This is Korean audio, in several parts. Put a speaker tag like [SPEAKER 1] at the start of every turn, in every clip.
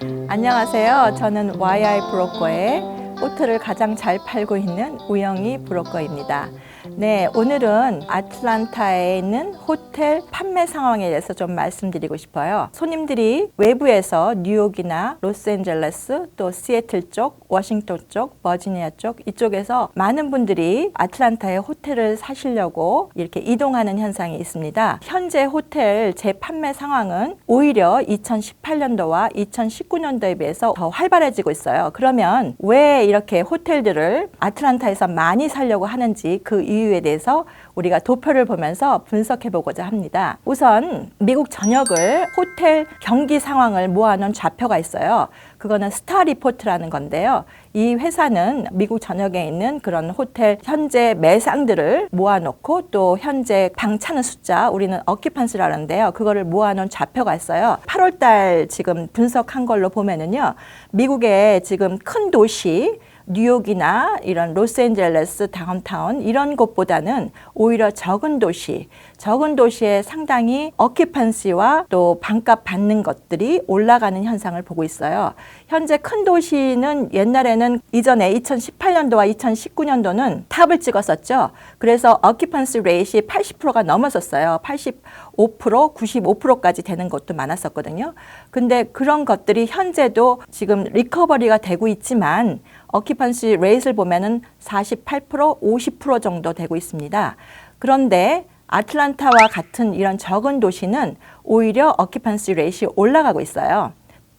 [SPEAKER 1] 안녕하세요. 저는 YI 브로커의 호텔을 가장 잘 팔고 있는 우영희 브로커입니다. 네, 오늘은 아틀란타에 있는 호텔 판매 상황에 대해서 좀 말씀드리고 싶어요. 손님들이 외부에서 뉴욕이나 로스앤젤레스 또 시애틀 쪽, 워싱턴 쪽, 버지니아 쪽 이쪽에서 많은 분들이 아틀란타에 호텔을 사시려고 이렇게 이동하는 현상이 있습니다. 현재 호텔 재판매 상황은 오히려 2018년도와 2019년도에 비해서 더 활발해지고 있어요. 그러면 왜 이렇게 호텔들을 아틀란타에서 많이 살려고 하는지 그 이유 에 대해서 우리가 도표를 보면서 분석해 보고자 합니다. 우선 미국 전역을 호텔 경기 상황을 모아놓은 좌표가 있어요. 그거는 스타 리포트라는 건데요. 이 회사는 미국 전역에 있는 그런 호텔 현재 매상들을 모아놓고 또 현재 방 차는 숫자 우리는 어키판스라는데요. 그거를 모아놓은 좌표가 있어요. 8월달 지금 분석한 걸로 보면은요. 미국의 지금 큰 도시 뉴욕이나 이런 로스앤젤레스 다운타운 이런 곳보다는 오히려 적은 도시, 적은 도시에 상당히 어키판시와 또 반값 받는 것들이 올라가는 현상을 보고 있어요. 현재 큰 도시는 옛날에는 이전에 2018년도와 2019년도는 탑을 찍었었죠. 그래서 어키판시 레이시 80%가 넘었었어요. 85%, 95%까지 되는 것도 많았었거든요. 근데 그런 것들이 현재도 지금 리커버리가 되고 있지만 어키판시 레이스를 보면은 48%, 50% 정도 되고 있습니다. 그런데 아틀란타와 같은 이런 적은 도시는 오히려 어키판시 레이시 올라가고 있어요.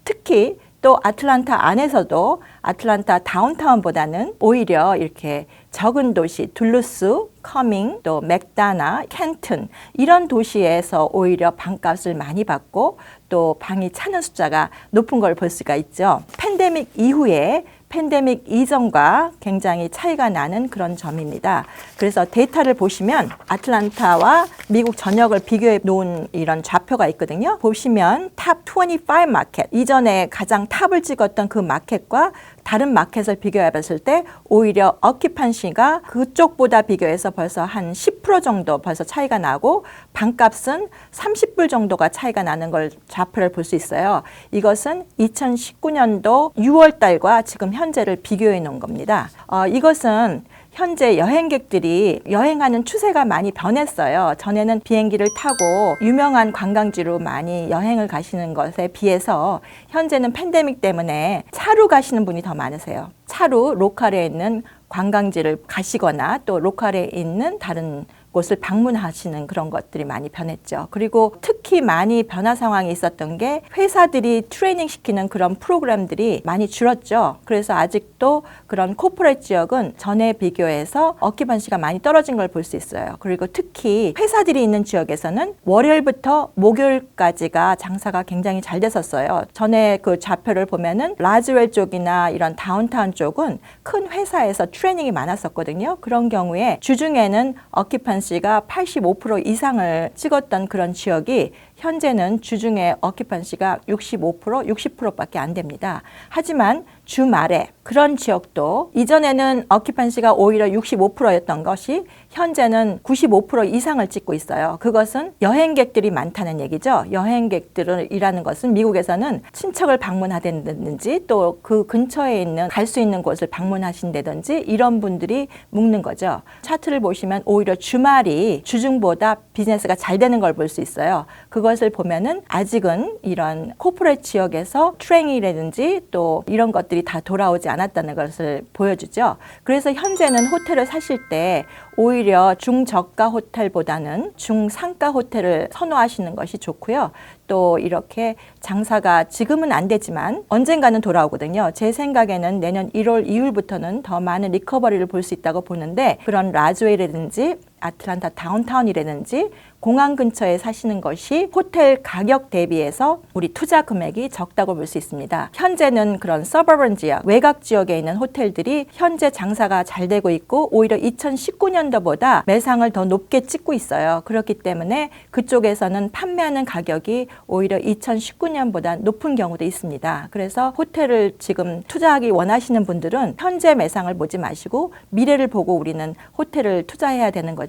[SPEAKER 1] 특히 또 아틀란타 안에서도 아틀란타 다운타운보다는 오히려 이렇게 적은 도시 둘루스, 커밍, 또 맥다나, 켄튼 이런 도시에서 오히려 방값을 많이 받고 또 방이 차는 숫자가 높은 걸 볼 수가 있죠. 팬데믹 이후에 팬데믹 이전과 굉장히 차이가 나는 그런 점입니다. 그래서 데이터를 보시면 아틀란타와 미국 전역을 비교해 놓은 이런 좌표가 있거든요. 보시면 탑 25 마켓, 이전에 가장 탑을 찍었던 그 마켓과 다른 마켓을 비교해 봤을 때 오히려 어키판시가 그쪽보다 비교해서 벌써 한 10% 정도 벌써 차이가 나고 방값은 30불 정도가 차이가 나는 걸 좌표를 볼 수 있어요. 이것은 2019년도 6월 달과 지금 현재를 비교해 놓은 겁니다. 어, 이것은 현재 여행객들이 여행하는 추세가 많이 변했어요. 전에는 비행기를 타고 유명한 관광지로 많이 여행을 가시는 것에 비해서 현재는 팬데믹 때문에 차로 가시는 분이 더 많으세요. 차로 로컬에 있는 관광지를 가시거나 또 로컬에 있는 다른 곳을 방문하시는 그런 것들이 많이 변했죠. 그리고 특히 많이 변화 상황이 있었던 게 회사들이 트레이닝 시키는 그런 프로그램들이 많이 줄었죠. 그래서 아직도 그런 코퍼레이트 지역은 전에 비교해서 어키번시가 많이 떨어진 걸 볼 수 있어요. 그리고 특히 회사들이 있는 지역에서는 월요일부터 목요일까지가 장사가 굉장히 잘 됐었어요. 전에 그 좌표를 보면은 라즈웰 쪽이나 이런 다운타운 쪽은 큰 회사에서 트레이닝이 많았었거든요. 그런 경우에 주중에는 어키판 어키판시가 85% 이상을 찍었던 그런 지역이 현재는 주중에 어키판시가 65%, 60%밖에 안 됩니다. 하지만 주말에 그런 지역도 이전에는 어키판시가 오히려 65%였던 것이 현재는 95% 이상을 찍고 있어요. 그것은 여행객들이 많다는 얘기죠. 여행객들이라는 것은 미국에서는 친척을 방문하든지 또 그 근처에 있는 갈 수 있는 곳을 방문하신다든지 이런 분들이 묵는 거죠. 차트를 보시면 오히려 주말이 주중보다 비즈니스가 잘 되는 걸 볼 수 있어요. 그것을 보면은 아직은 이런 코퍼레이트 지역에서 트레이닝이라든지 또 이런 것들이 다 돌아오지 않았다는 것을 보여주죠. 그래서 현재는 호텔을 사실 때 오히려 중저가 호텔보다는 중상가 호텔을 선호하시는 것이 좋고요. 또 이렇게 장사가 지금은 안 되지만 언젠가는 돌아오거든요. 제 생각에는 내년 1월 이후부터는 더 많은 리커버리를 볼 수 있다고 보는데 그런 라즈웨이라든지 아틀란타 다운타운이라든지 공항 근처에 사시는 것이 호텔 가격 대비해서 우리 투자 금액이 적다고 볼 수 있습니다. 현재는 그런 서버번 지역, 외곽 지역에 있는 호텔들이 현재 장사가 잘 되고 있고 오히려 2019년도보다 매상을 더 높게 찍고 있어요. 그렇기 때문에 그쪽에서는 판매하는 가격이 오히려 2019년보다 높은 경우도 있습니다. 그래서 호텔을 지금 투자하기 원하시는 분들은 현재 매상을 보지 마시고 미래를 보고 우리는 호텔을 투자해야 되는 거죠.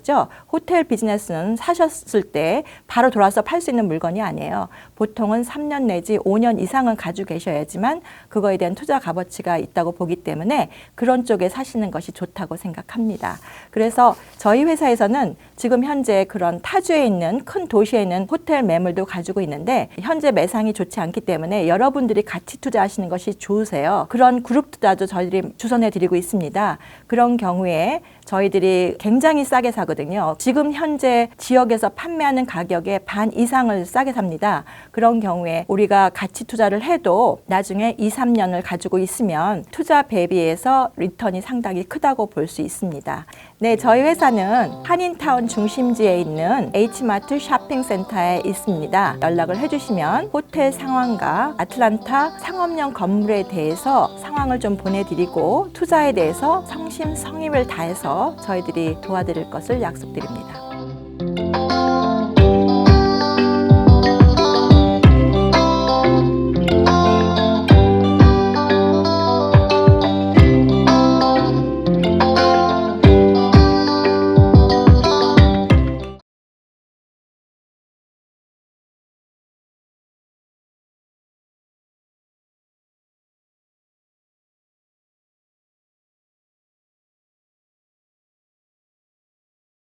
[SPEAKER 1] 호텔 비즈니스는 사셨 샀을 때 바로 돌아서 팔 수 있는 물건이 아니에요. 보통은 3년 내지 5년 이상은 가지고 계셔야지만 그거에 대한 투자 값어치가 있다고 보기 때문에 그런 쪽에 사시는 것이 좋다고 생각합니다. 그래서 저희 회사에서는 지금 현재 그런 타주에 있는 큰 도시에 있는 호텔 매물도 가지고 있는데 현재 매상이 좋지 않기 때문에 여러분들이 같이 투자하시는 것이 좋으세요. 그런 그룹 투자도 저희들이 주선해 드리고 있습니다. 그런 경우에 저희들이 굉장히 싸게 사 거든요. 지금 현재 지역에서 판매하는 가격의 반 이상을 싸게 삽니다. 그런 경우에 우리가 가치 투자를 해도 나중에 2, 3년을 가지고 있으면 투자 대비해서 리턴이 상당히 크다고 볼 수 있습니다. 네, 저희 회사는 한인타운 중심지에 있는 H마트 쇼핑센터에 있습니다. 연락을 해주시면 호텔 상황과 아틀란타 상업용 건물에 대해서 상황을 좀 보내드리고 투자에 대해서 성심성의를 다해서 저희들이 도와드릴 것을 약속드립니다.